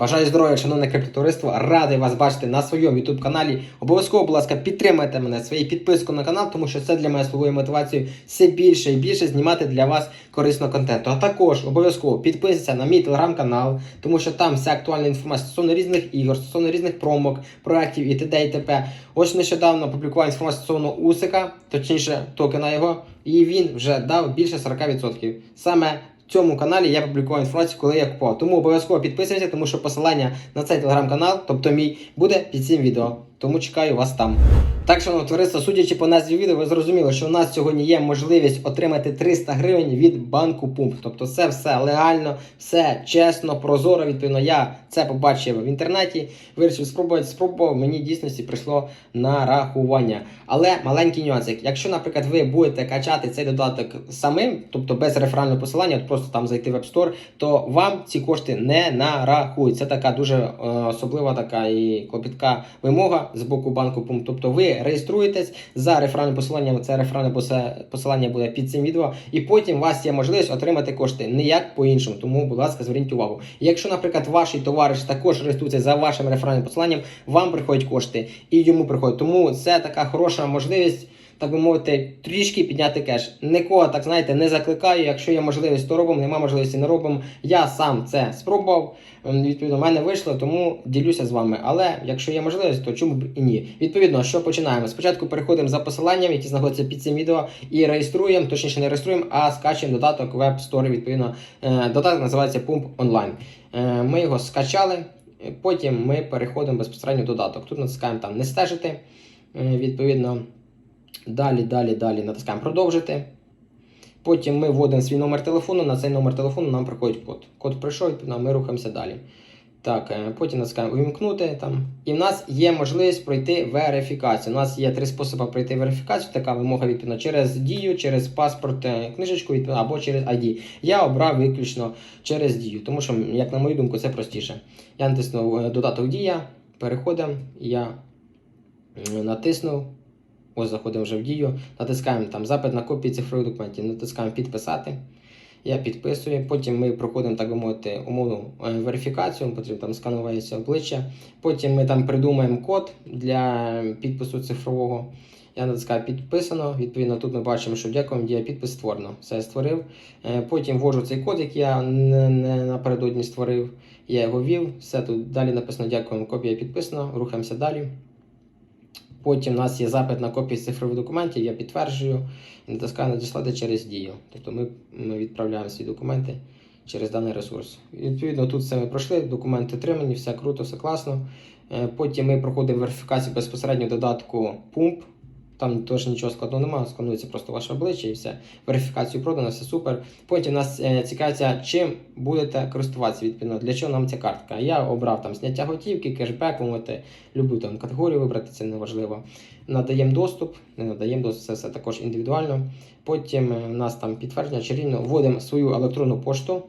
Бажаю здоров'я, шановне криптотовариство. Радий вас бачити на своєму youtube каналі. Обов'язково, будь ласка, підтримайте мене своєю підпискою на канал, тому що це для мене слугує мотивацією все більше і більше знімати для вас корисного контенту. А також обов'язково підписуйтесь на мій телеграм-канал, тому що там вся актуальна інформація стосовно різних ігор, стосовно різних промок, проєктів і т.д. і т.п. Ось нещодавно опублікував інформацію стосовно Усика, точніше токена його, і він вже дав більше 40%. Саме цьому каналі я публікую інформацію, коли я купував. Тому обов'язково підписуйся, тому що посилання на цей телеграм-канал, тобто мій, буде під цим відео. Тому чекаю вас там. Так, шановне товариство, судячи по назві відео, ви зрозуміли, що у нас сьогодні є можливість отримати 300 гривень від банку Пумп. Тобто це все легально, все чесно, прозоро. Відповідно, я це побачив в інтернеті, вирішив спробувати, спробував. Мені дійсності прийшло на рахування. Але маленький нюансик. Якщо, наприклад, ви будете качати цей додаток самим, тобто без реферального посилання, от просто там зайти в App Store, то вам ці кошти не нарахують. Це така дуже е, особлива така і клопітка вимога з боку банку. Тобто ви реєструєтесь за реферальним посиланням. Це реферальне посилання буде під цим відео, і потім у вас є можливість отримати кошти ніяк по-іншому. Тому, будь ласка, зверніть увагу. Якщо, наприклад, ваш товариш також реєструється за вашим реферальним посиланням, вам приходять кошти і йому приходять. Тому це така хороша можливість. Так би мовити, трішки підняти кеш. Нікого, так знаєте, не закликаю. Якщо є можливість, то робимо, нема можливості, не робимо. Я сам це спробував. Відповідно, в мене вийшло, тому ділюся з вами. Але якщо є можливість, то чому б і ні. Відповідно, що починаємо? Спочатку переходимо за посиланням, які знаходяться під цим відео, і реєструємо, точніше не реєструємо, а скачуємо додаток Web Store. Відповідно, Е, додаток називається Pump Online. Е, Ми його скачали. Потім ми переходимо безпосередньо в додаток. Тут натискаємо там не стежити. Е, Відповідно, далі, далі, далі натискаємо продовжити. Потім ми вводимо свій номер телефону. На цей номер телефону нам приходить код. Код прийшов, ми рухаємося далі. Так, е, потім натискаємо увімкнути там. І в нас є можливість пройти верифікацію. У нас є три способи пройти верифікацію. Така вимога відповідно через дію, через паспорт, е, книжечку або через ID. Я обрав виключно через дію, тому що, як на мою думку, це простіше. Я натиснув е, додаток Дія, переходимо, я натиснув. Ось заходимо вже в дію, натискаємо там запит на копії цифрових документів, натискаємо підписати. Я підписую. Потім ми проходимо, так би мовити, умовну е, верифікацію, потрібно там сканувається обличчя. Потім ми там придумаємо код для підпису цифрового. Я натискаю підписано. Відповідно, тут ми бачимо, що дякуємо, дія підпис створено. Все створив. Е, Потім ввожу цей код, який я не, напередодні створив. Я його ввів. Все тут далі написано дякуємо, копія підписано. Рухаємося далі. Потім у нас є запит на копію цифрових документів, я підтверджую і натискаю надіслати через дію. Тобто ми, ми відправляємо свої документи через даний ресурс. І, Відповідно, тут все ми пройшли, документи отримані, все круто, все класно. Е, Потім ми проходимо верифікацію безпосередньо додатку Pump. Там теж нічого складного немає, сканується просто ваше обличчя і все. Верифікацію продано, все супер. Потім нас е, цікавиться, чим будете користуватися відповідно, для чого нам ця картка. Я обрав там зняття готівки, кешбек, ви можете любу там категорію вибрати, це не важливо. Надаємо доступ, не надаємо доступ, це все також індивідуально. Потім е, у нас там підтвердження чарівно, вводимо свою електронну пошту.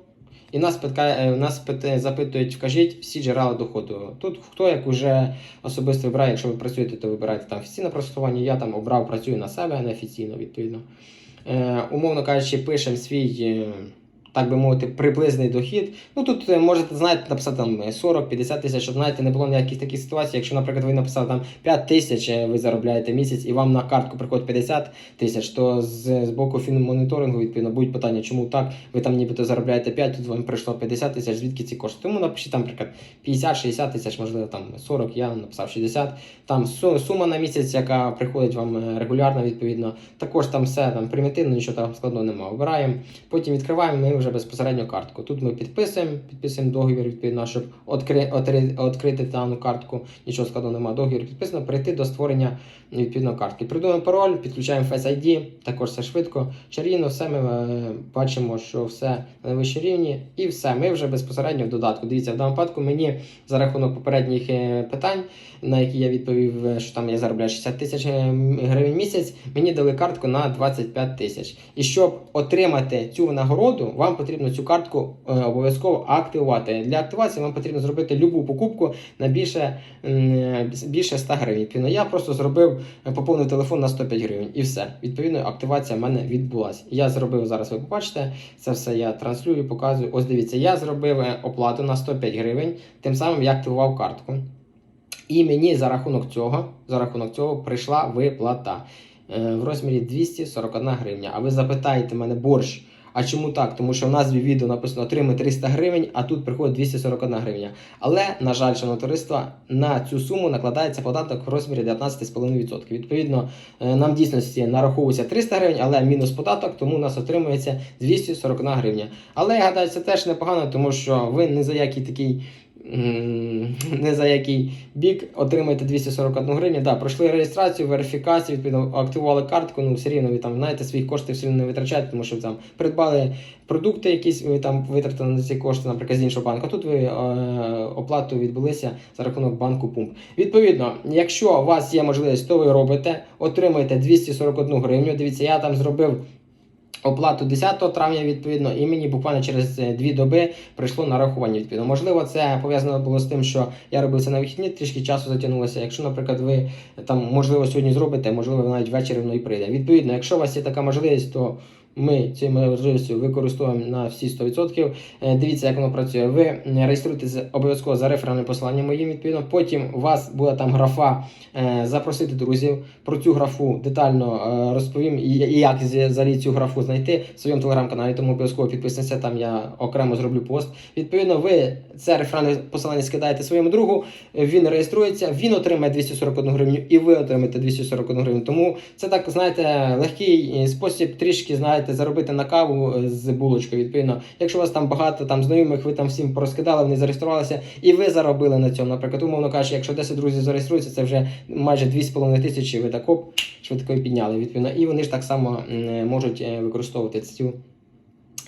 І нас питає, нас питає, запитують, вкажіть всі джерела доходу. Тут хто як уже особисто вибирає, якщо ви працюєте, то вибирайте там офіційне просування. Я там обрав, працюю на себе, а не офіційно, відповідно. Е, умовно кажучи, пишемо свій, е, так би мовити, приблизний дохід. Ну тут е, можете, знаєте, написати там 40-50 тисяч, щоб знаєте, не було ніяких таких ситуацій. Якщо, наприклад, ви написали там 5 тисяч, е, ви заробляєте місяць, і вам на картку приходить 50 тисяч, то з, з боку фінмоніторингу, відповідно, будуть питання, чому так, ви там нібито заробляєте 5, тут вам прийшло 50 тисяч, звідки ці кошти. Тому напишіть там, наприклад, 50-60 тисяч, можливо, там 40, я написав 60. Там сума на місяць, яка приходить вам е, регулярно, відповідно. Також там все там примітивно, нічого там складного немає. Обираємо, потім відкриваємо вже безпосередньо картку. Тут ми підписуємо, підписуємо договір, відповідно, щоб відкрити дану картку. Нічого складного немає. Договір підписано, перейти до створення відповідно картки. Придумаємо пароль, підключаємо Face ID, також все швидко. Чарівно, все ми е, бачимо, що все на найвищому рівні, і все. Ми вже безпосередньо в додатку. Дивіться, в даному випадку мені за рахунок попередніх е, питань, на які я відповів, е, що там я заробляю 60 тисяч гривень місяць, мені дали картку на 25 тисяч. І щоб отримати цю нагороду, вам вам потрібно цю картку е, обов'язково активувати. Для активації вам потрібно зробити любу покупку на більше, більше 100 гривень. Я просто зробив, е, поповнив телефон на 105 гривень і все. Відповідно, активація в мене відбулася. Я зробив зараз, ви побачите, це все я транслюю, показую. Ось дивіться, я зробив е, оплату на 105 гривень, тим самим я активував картку. І мені за рахунок цього, за рахунок цього прийшла виплата е, в розмірі 241 гривня. А ви запитаєте мене борщ. А чому так? Тому що в назві відео написано отримай 300 гривень, а тут приходить 241 гривня. Але, на жаль, шановне товариство, на цю суму накладається податок в розмірі 19,5%. Відповідно, е, нам в дійсності нараховується 300 гривень, але мінус податок, тому у нас отримується 241 гривня. Але я гадаю, це теж непогано, тому що ви не за який такий. Не за який бік отримаєте 241 гривню. Да, пройшли реєстрацію, верифікацію, відповідно, активували картку, ну все рівно ви там знаєте, своїх коштів все рівно не витрачаєте, тому що там придбали продукти, якісь ви там витратили на ці кошти, наприклад, з іншого банку. Тут ви е, оплату відбулися за рахунок банку пумп. Відповідно, якщо у вас є можливість, то ви робите, отримаєте 241 гривню. Дивіться, я там зробив. Оплату 10 травня, відповідно, і мені буквально через е, дві доби прийшло нарахування. Відповідно, можливо, це пов'язано було з тим, що я робив це на вихідні, трішки часу затягнулося. Якщо, наприклад, ви там можливо сьогодні зробите, можливо, навіть ввечері воно і прийде. Відповідно, якщо у вас є така можливість, то ми цією можливістю використовуємо на всі 100%. Е, Дивіться, як воно працює. Ви реєструєтесь обов'язково за реферальним посиланням моїм. Відповідно, потім у вас буде там графа е, запросити друзів. Про цю графу детально е, розповім і, як взагалі цю графу знайти в своєму телеграм-каналі. Тому обов'язково підписуйтесь, там я окремо зроблю пост. Відповідно, ви це реферальне посилання скидаєте своєму другу. Він реєструється, він отримає 241 гривню, і ви отримаєте 241 гривню. Тому це так, знаєте, легкий спосіб трішки знаєте заробити на каву е, з булочкою. Відповідно, якщо у вас там багато там знайомих, ви там всім порозкидали, вони зареєструвалися, і ви заробили на цьому. Наприклад, умовно кажучи, якщо 10 друзів зареєструються, це вже майже 2,5 тисячі. Ви так оп, швидко підняли. Відповідно, і вони ж так само м, можуть е, використовувати цю.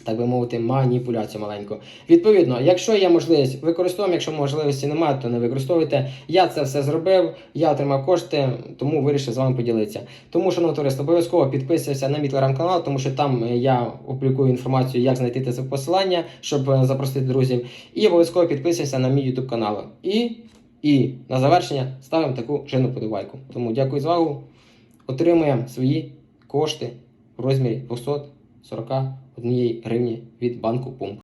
Так би мовити, маніпуляцію маленьку. Відповідно, якщо є можливість, використовуємо, якщо можливості немає, то не використовуйте. Я це все зробив, я отримав кошти, тому вирішив з вами поділитися. Тому, шановне товариство, обов'язково підписуйся на мій телеграм-канал, тому що там я опублікую інформацію, як знайти це посилання, щоб е, запросити друзів. І обов'язково підписуйся на мій YouTube канал. І, і на завершення ставимо таку жирну подобайку. Тому дякую за увагу. Отримуємо свої кошти в розмірі 241 гривні від банку Пумп.